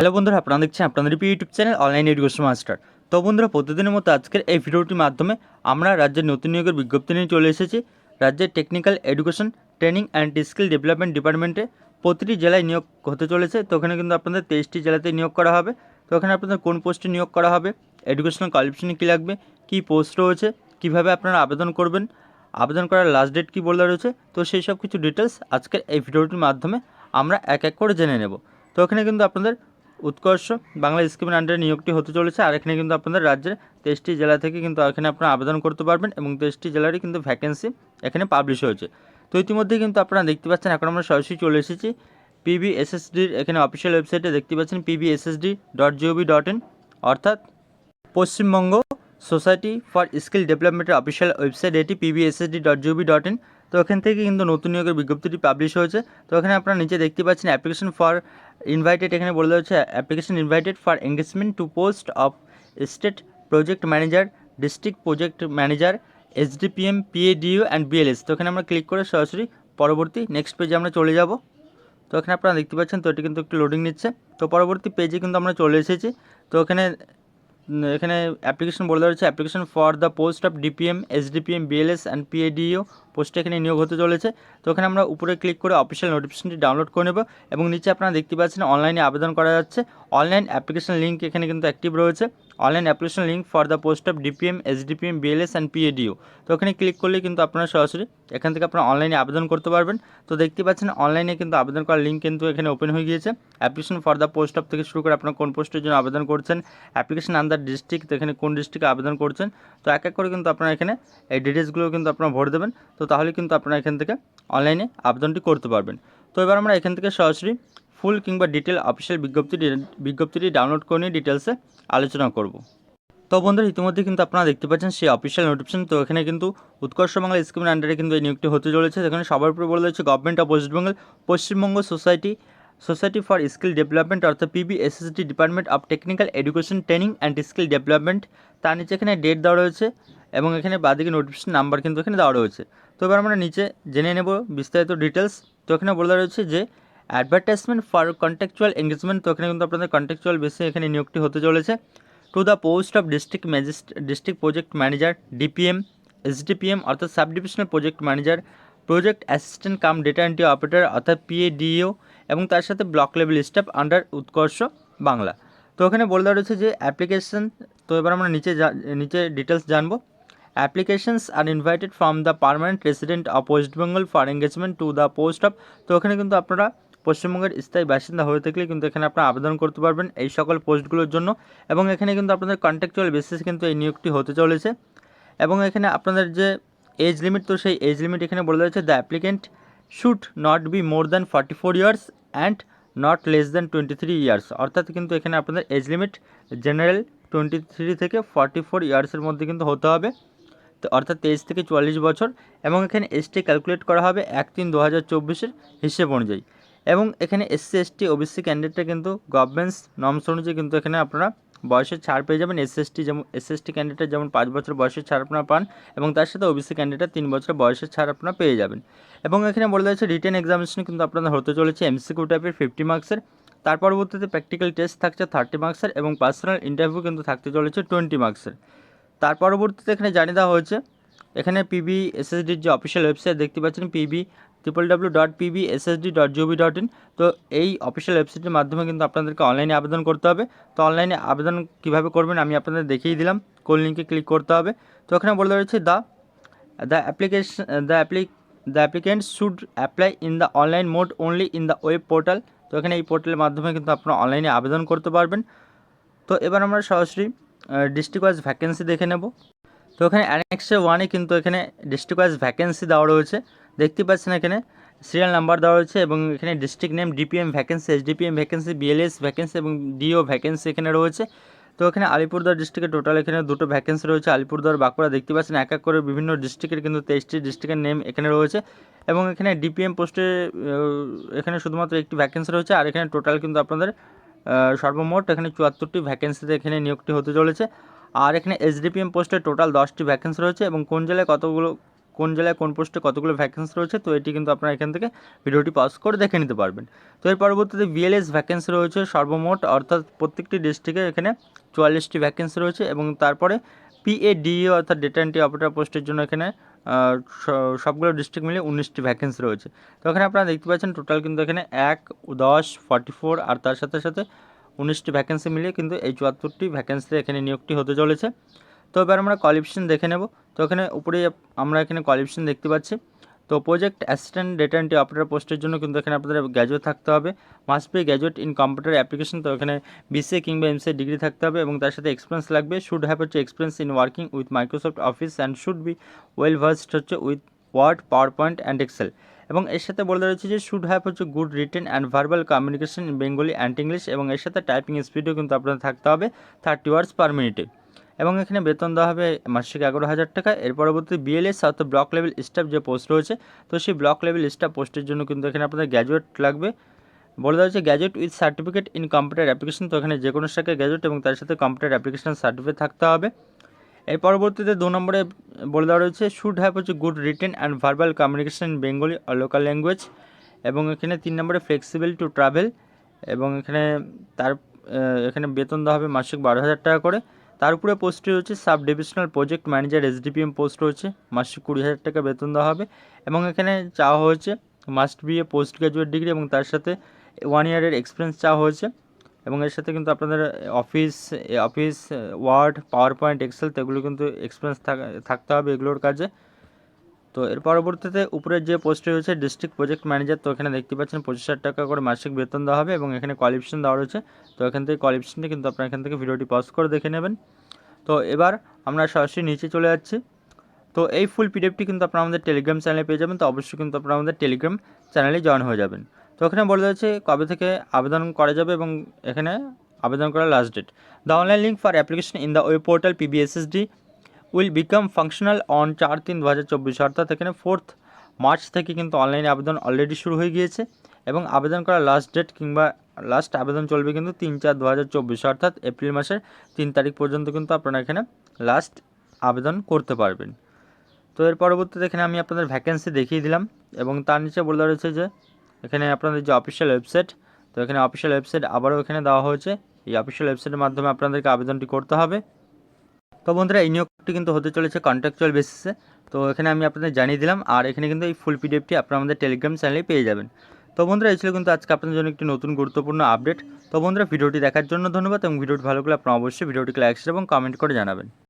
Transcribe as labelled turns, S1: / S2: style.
S1: Hello বন্ধুরা, আপনারা দেখছেন আপনাদের YouTube channel online education master তো বন্ধুরা, প্রতিদিনের মতো আজকের এই ভিডিওটির মাধ্যমে আমরা রাজ্যের নতুন নিয়োগের বিজ্ঞপ্তি নিয়ে চলে এসেছি। রাজ্যের technical education training and skill development ডিপার্টমেন্টে প্রতিটি জেলায় নিয়োগ হতে চলেছে। তো ওখানে কিন্তু আপনাদের তেইশটি জেলাতে নিয়োগ করা হবে। তো ওখানে আপনাদের কোন পোস্টে নিয়োগ করা হবে এডুকেশনাল কোয়ালিফিকেশন কী লাগবে, কী পোস্ট রয়েছে, কীভাবে আপনারা আবেদন করবেন, আবেদন করার লাস্ট ডেট কী বলে রয়েছে, তো সেই সব কিছু ডিটেলস আজকের এই ভিডিওটির মাধ্যমে আমরা এক এক করে জেনে নেব। তো ওখানে কিন্তু আপনাদের উৎকর্ষ। বাংলা স্কিমের আন্ডারে নিয়োগটি হতে চলেছে। আর এখানে কিন্তু আপনাদের রাজ্যের তেইশটি জেলা থেকে কিন্তু এখানে আপনারা আবেদন করতে পারবেন এবং তেইশটি জেলারই কিন্তু ভ্যাকেন্সি এখানে পাবলিশ হয়েছে। তো ইতিমধ্যে কিন্তু আপনারা দেখতে পাচ্ছেন, এখন আমরা সরাসরি চলে এসেছি পিবিএসএসডির এখানে অফিসিয়াল ওয়েবসাইটে দেখতে পাচ্ছেন PBSSD dot GOV dot in অর্থাৎ পশ্চিমবঙ্গ সোসাইটি ফর স্কিল ডেভেলপমেন্টের অফিসিয়াল ওয়েবসাইট এটি PBSSD dot GOV dot in তো এখান থেকে কিন্তু নতুন নিয়োগের বিজ্ঞপ্তিটি পাবলিশ হয়েছে। তো এখানে আপনারা নিচে দেখতে পাচ্ছেন অ্যাপ্লিকেশন ফর ইনভাইটেড এখানে বলে দেওয়া হচ্ছে application invited for engagement to post of state project manager district project manager SDPM PADU and BLS তো এখানে আমরা ক্লিক করে সরাসরি পরবর্তী নেক্সট পেজে আমরা চলে যাব। তো এখানে আপনারা দেখতে পাচ্ছেন, তো এটি কিন্তু একটু লোডিং নিচ্ছে। তো পরবর্তী পেজে কিন্তু আমরা চলে এসেছি। তো এখানে এখানে অ্যাপ্লিকেশন বলে দেওয়া হচ্ছে application for the post of DPM SDPM BLS and PADO পোস্টে এখানে নিয়োগ হতে চলেছে। তো এখানে আমরা উপরে ক্লিক করে অফিসিয়াল নোটিফিকেশনটি ডাউনলোড করে নেব এবং নিচে আপনারা দেখতে পাচ্ছেন অনলাইনে আবেদন করা যাচ্ছে। অনলাইন অ্যাপ্লিকেশন লিঙ্ক এখানে কিন্তু অ্যাক্টিভ রয়েছে। Online application link for the post of DPM SDPM BLS and PADO তো ওখানে ক্লিক করলে কিন্তু আপনারা সরাসরি এখান থেকে আপনারা অনলাইনে আবেদন করতে পারবেন। তো দেখতে পাচ্ছেন অনলাইনে কিন্তু আবেদন করার লিঙ্ক কিন্তু এখানে ওপেন হয়ে গিয়েছে। Application for the post of থেকে শুরু করে আপনার কোন পোস্টের জন্য আবেদন করছেন অ্যাপ্লিকেশন আন্ডার ডিস্ট্রিক্ট এখানে কোন ডিস্ট্রিক্টে আবেদন করছেন। তো এক এক করে কিন্তু আপনারা এখানে এই ডিটেলসগুলো কিন্তু আপনারা ভরে দেবেন। তো তাহলে কিন্তু আপনারা এখান থেকে অনলাইনে আবেদনটি করতে পারবেন। তো এবার আমরা এখান থেকে সরাসরি ফুল কিংবা ডিটেল অফিসিয়াল বিজ্ঞপ্তি বিজ্ঞপ্তিটি ডাউনলোড করে নিয়ে ডিটেলসে আলোচনা করব। তো বন্ধুরা, ইতিমধ্যে কিন্তু আপনারা দেখতে পাচ্ছেন সেই অফিসিয়াল নোটিফিকেশন তো এখানে কিন্তু উৎকর্ষ বাংলা স্কিমের আন্ডারে কিন্তু এই নিয়োগটি হতে চলেছে। এখানে সবার উপরে বলে দিচ্ছে government of West Bengal Paschimbanga society society for skill development অর্থাৎ PBSSD department of technical education training and skill development তার নিচে এখানে ডেট দেওয়া রয়েছে এবং এখানে বাদিকে নোটিফিকেশন নাম্বার কিন্তু এখানে দেওয়া রয়েছে। তো এবার আমরা নিচে জেনে নেব বিস্তারিত ডিটেলস তো এখানে বলে রয়েছে যে অ্যাডভার্টাইজমেন্ট ফর কন্ট্যাকচুয়াল এঙ্গেজমেন্ট তো এখানে কিন্তু আপনাদের কন্ট্যাকচুয়াল বেসে এখানে নিয়োগটি হতে চলেছে। To the post of district magistrate district project manager DPM SDPM অর্থাৎ sub divisional project manager project assistant cum data entry operator অর্থাৎ পিএডিও এবং তার সাথে ব্লক লেভেল স্টাফ আন্ডার উৎকর্ষ বাংলা। তো এখানে বলে দেওয়া রয়েছে যে অ্যাপ্লিকেশন তো এবার আমরা নিচে নিচে ডিটেলস জানব। Applications are invited from the permanent resident of West Bengal for engagement to the post of তো এখানে কিন্তু আপনারা পশ্চিমবঙ্গের স্থায়ী বাসিন্দা হয়ে থাকলে কিন্তু এখানে আপনারা আবেদন করতে পারবেন এই সকল পোস্টগুলোর জন্য। এবং এখানে কিন্তু আপনাদের কন্ট্রাকচুয়াল বেসিস কিন্তু এই নিয়োগটি হতে চলেছে। এবং এখানে আপনাদের যে এজ লিমিট তো সেই এজ লিমিট এখানে বলে রয়েছে the applicant should not be more than forty four years and not less than twenty three years অর্থাৎ কিন্তু এখানে আপনাদের age limit general twenty three থেকে ফর্টি ফোর ইয়ার্সের মধ্যে কিন্তু হতে হবে। অর্থাৎ তেইশ থেকে চুয়াল্লিশ বছর এবং এখানে এসটি ক্যালকুলেট করা হবে এক তিন দু হাজার চব্বিশের হিসেব অনুযায়ী। এবং এখানে এসসি এসটি ওবিসি ক্যান্ডিডেটটা কিন্তু গভর্নমেন্টস নর্মস অনুযায়ী কিন্তু এখানে আপনারা বয়সের ছাড় পেয়ে যাবেন। এস এসটি যেমন এস এসটি ক্যান্ডিডেট যেমন পাঁচ বছর বয়সের ছাড় আপনারা পান এবং তার সাথে ওবিসি ক্যান্ডিডেট তিন বছর বয়সের ছাড় আপনারা পেয়ে যাবেন। এবং এখানে বলে দেওয়া হচ্ছে রিটেন এক্সামিনেশন কিন্তু আপনাদের হতে চলেছে এমসিকিউ টাইপের ফিফটি মার্কসের তার পরবর্তীতে প্র্যাকটিক্যাল টেস্ট থাকছে থার্টি মার্কসের এবং পার্সোনাল ইন্টারভিউ কিন্তু থাকতে চলেছে টোয়েন্টি মার্কসের তার পরবর্তীতে এখানে জানিয়ে দেওয়া হয়েছে, এখানে পিবি এসএসডির যে অফিসিয়াল ওয়েবসাইট দেখতে পাচ্ছেন PB triple W dot PB SSD dot GOV dot in তো এই অফিসিয়াল ওয়েবসাইটের মাধ্যমে কিন্তু আপনাদেরকে অনলাইনে আবেদন করতে হবে। তো অনলাইনে আবেদন কীভাবে করবেন আমি আপনাদের দেখিয়ে দিলাম, কোন লিঙ্কে ক্লিক করতে হবে। তো এখানে বলে রয়েছে the the application the applicant the applicant should apply in the online mode only in the web portal তো এখানে এই পোর্টালের মাধ্যমে কিন্তু আপনারা অনলাইনে আবেদন করতে পারবেন। তো এবার আমরা সরাসরি ডিস্ট্রিক্ট ওয়াইজ ভ্যাকেন্সি দেখে নেব। তো এখানে অ্যানেক্সে ওয়ানে কিন্তু এখানে ডিস্ট্রিক্ট ওয়াইজ ভ্যাকেন্সি দেওয়া রয়েছে। দেখতে পাচ্ছেন এখানে সিরিয়াল নাম্বার দেওয়া রয়েছে এবং এখানে district name DPM vacancy SDPM vacancy BLS vacancy এবং ডিও ভ্যাকেন্সি এখানে রয়েছে। তো এখানে আলিপুরদুয়ার ডিস্ট্রিক্টে টোটাল এখানে দুটো ভ্যাকেন্সি রয়েছে। আলিপুরদুয়ার, বাঁকুড়া দেখতে পাচ্ছেন এক এক করে বিভিন্ন ডিস্ট্রিক্টের কিন্তু তেইশটি ডিস্ট্রিক্টের নেম এখানে রয়েছে। এবং এখানে ডিপিএম পোস্টে এখানে শুধুমাত্র একটি ভ্যাকেন্সি রয়েছে। আর এখানে টোটাল কিন্তু আপনাদের সর্বমোট এখানে চুয়াত্তরটি ভ্যাকেন্সিতে এখানে নিয়োগটি হতে চলেছে। আর এখানে এসডিপিএম পোস্টে টোটাল দশটি ভ্যাকেন্সি রয়েছে এবং কোন জেলায় কতগুলো, কোন জেলায় কোন পোস্টে কতগুলো ভ্যাকেন্সি রয়েছে, তো এটি কিন্তু আপনারা এখান থেকে ভিডিওটি পাস করে দেখে নিতে পারবেন। তো এর পরবর্তীতে বিএলএস ভ্যাকেন্সি রয়েছে সর্বমোট, অর্থাৎ প্রত্যেকটি ডিস্ট্রিক্টে এখানে চুয়াল্লিশটি ভ্যাকেন্সি রয়েছে এবং তারপরে পিএডিএ অর্থাৎ ডেটা এন্ট্রি অপারেটর পোস্টের জন্য এখানে সবগুলো ডিস্ট্রিক্ট মিলে উনিশটি ভ্যাকেন্সি রয়েছে। তো এখানে আপনারা দেখতে পাচ্ছেন টোটাল কিন্তু এখানে এক, দশ ফর্টি ফোর আর তার সাথে সাথে উনিশটি ভ্যাকেন্সি মিলিয়ে কিন্তু এই চুয়াত্তরটি ভ্যাকেন্সি এখানে নিয়োগটি হতে চলেছে। তো এবার আমরা কোয়ালিফিকেশন দেখে নেব। তো এখানে উপরেই আমরা এখানে কোয়ালিফিকেশন দেখতে পাচ্ছি। তো project assistant data entry operator পোস্টের জন্য কিন্তু এখানে আপনাদের গ্র্যাজুয়েট থাকতে হবে। Must be graduate in computer application তো এখানে বিসিএ কিংবা এমসিএ ডিগ্রি থাকতে হবে এবং তার সাথে এক্সপিরিয়েন্স লাগবে। শুড হ্যাভ হচ্ছে experience in working with Microsoft Office and should be well versed হচ্ছে with Word PowerPoint and Excel এবং এর সাথে বলে রয়েছে যে শুড হ্যাভ হচ্ছে good written and verbal communication in Bengali and English এবং এর সাথে টাইপিং স্পিডও কিন্তু আপনাদের থাকতে হবে থার্টি ওয়ার্ডস পার মিনিটে এবং এখানে বেতন দেওয়া হবে মাসিক এগারো হাজার টাকা। এর পরবর্তী বিএলএস অর্থাৎ ব্লক লেভেল স্টাফ যে পোস্ট রয়েছে, তো সেই ব্লক লেভেল স্টাফ পোস্টের জন্য কিন্তু এখানে আপনাদের গ্র্যাজুয়েট লাগবে। বলে দেওয়া হচ্ছে graduate with certificate in computer application তো এখানে যে কোনো শাখায় গ্যাজেট এবং তার সাথে কম্পিউটার অ্যাপ্লিকেশন সার্টিফিকেট থাকতে হবে। এর পরবর্তীতে দু নম্বরে বলে দেওয়া রয়েছে শুড হ্যাভ হচ্ছে good written and verbal communication in Bengali local language এবং এখানে তিন নম্বরে ফ্লেক্সিবল টু ট্রাভেল এবং এখানে তার এখানে বেতন দেওয়া হবে মাসিক বারো হাজার টাকা করে। তার উপরে পোস্টটি রয়েছে sub divisional project manager SDPM post রয়েছে মাসিক কুড়ি হাজার টাকা বেতন দেওয়া হবে এবং এখানে চাওয়া হয়েছে must be a post graduate degree এবং তার সাথে ওয়ান ইয়ারের এক্সপিরিয়েন্স চাওয়া হয়েছে এবং এর সাথে কিন্তু আপনাদের office office word power point excel তো এগুলো কিন্তু এক্সপিরিয়েন্স থাকতে হবে এগুলোর কাজে। তো এর পরবর্তীতে উপরের যে পোস্টে রয়েছে ডিস্ট্রিক্ট প্রজেক্ট ম্যানেজার তো এখানে দেখতে পাচ্ছেন পঁচিশ হাজার টাকা করে মাসিক বেতন দেওয়া হবে এবং এখানে কোয়ালিফিকেশন দেওয়া রয়েছে। তো এখান থেকে কোয়ালিফিকেশনটা কিন্তু আপনারা এখান থেকে ভিডিওটি পজ করে দেখে নেবেন। তো এবার আমরা সরাসরি নিচে চলে যাচ্ছি। তো এই ফুল পিডিএফটি কিন্তু আপনারা আমাদের টেলিগ্রাম চ্যানেলে পেয়ে যাবেন। তো অবশ্যই কিন্তু আপনারা আমাদের টেলিগ্রাম চ্যানেলে জয়েন হয়ে যাবেন। তো এখানে বলে যাচ্ছে কবে থেকে আবেদন করা যাবে এবং এখানে আবেদন করার last date the online link for application in the web portal PBSSD will become functional on চার তিন দু হাজার চব্বিশ, অর্থাৎ এখানে ফোর্থ মার্চ থেকে কিন্তু অনলাইনে আবেদন অলরেডি শুরু হয়ে গিয়েছে এবং আবেদন করার লাস্ট ডেট কিংবা লাস্ট আবেদন চলবে কিন্তু তিন চার দু হাজার চব্বিশ, অর্থাৎ এপ্রিল মাসের তিন তারিখ পর্যন্ত কিন্তু আপনারা এখানে লাস্ট আবেদন করতে পারবেন। তো এর পরবর্তীতে এখানে আমি আপনাদের ভ্যাকেন্সি দেখিয়ে দিলাম এবং তার নিচে বলে রয়েছে যে এখানে আপনাদের যে অফিসিয়াল ওয়েবসাইট তো এখানে অফিসিয়াল ওয়েবসাইট আবারও এখানে দেওয়া হয়েছে। এই অফিসিয়াল ওয়েবসাইটের মাধ্যমে আপনাদেরকে আবেদনটি করতে হবে। তো বন্ধুরা, এই নিয়োগটি কিন্তু হতে চলেছে কন্ট্রাকচুয়াল বেসিসে তো এখানে আমি আপনাদের জানিয়ে দিলাম, আর এখানে কিন্তু এই ফুল পিডিএফটি আপনারা আমাদের টেলিগ্রাম চ্যানেলে পেয়ে যাবেন। তো বন্ধুরা, এই ছিল কিন্তু আজকে আপনাদের জন্য একটি নতুন গুরুত্বপূর্ণ আপডেট তো বন্ধুরা, ভিডিওটি দেখার জন্য ধন্যবাদ, এবং ভিডিওটি ভালো লাগলে আপনারা অবশ্যই ভিডিওটিকে লাইক শেয়ার এবং কমেন্ট করে জানাবেন।